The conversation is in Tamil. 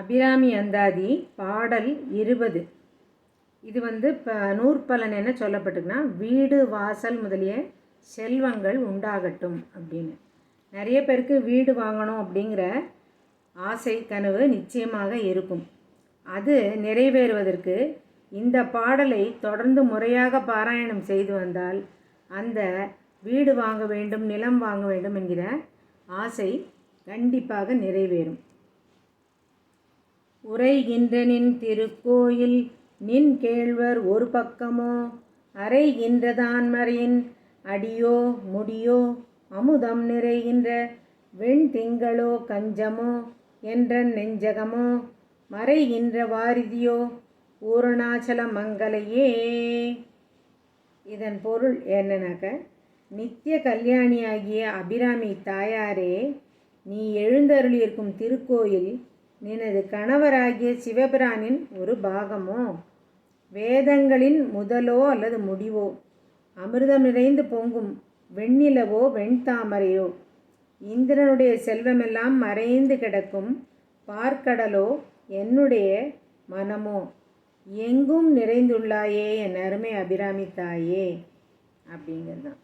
அபிராமி அந்தாதி பாடல் இருபது. இது வந்து இப்போ நூற்பலன் என்ன சொல்லப்பட்டிருக்குன்னா வீடு வாசல் முதலிய செல்வங்கள் உண்டாகட்டும் அப்படின்னு. நிறைய பேருக்கு வீடு வாங்கணும் அப்படிங்கிற ஆசை கனவு நிச்சயமாக இருக்கும். அது நிறைவேறுவதற்கு இந்த பாடலை தொடர்ந்து முறையாக பாராயணம் செய்து வந்தால் அந்த வீடு வாங்க வேண்டும் நிலம் வாங்க வேண்டும் என்கிற ஆசை கண்டிப்பாக நிறைவேறும். உரைகின்ற நின் திருக்கோயில் நின் கேழ்வர் ஒரு பக்கமோ? அறைகின்றதான்மறையின் அடியோ முடியோ அமுதம் நிறைகின்ற வெண்திங்களோ கஞ்சமோ என்ற நெஞ்சகமோ? மறைகின்ற வாரிதியோ பூரணாச்சல மங்கலையே? இதன் பொருள் என்னன்னாக்க நித்திய கல்யாணியாகிய அபிராமி தாயாரே நீ எழுந்தருளியிருக்கும் திருக்கோயில் நினது கணவராகிய சிவபிரானின் ஒரு பாகமோ? வேதங்களின் முதலோ அல்லது முடிவோ? அமிர்தம் நிறைந்து பொங்கும் வெண்ணிலவோ வெண்தாமரையோ? இந்திரனுடைய செல்வமெல்லாம் மறைந்து கிடக்கும் பார்க்கடலோ என்னுடைய மனமோ? எங்கும் நிறைந்துள்ளாயே என் அருமை அபிராமி தாயே. அப்படிங்கிறது தான்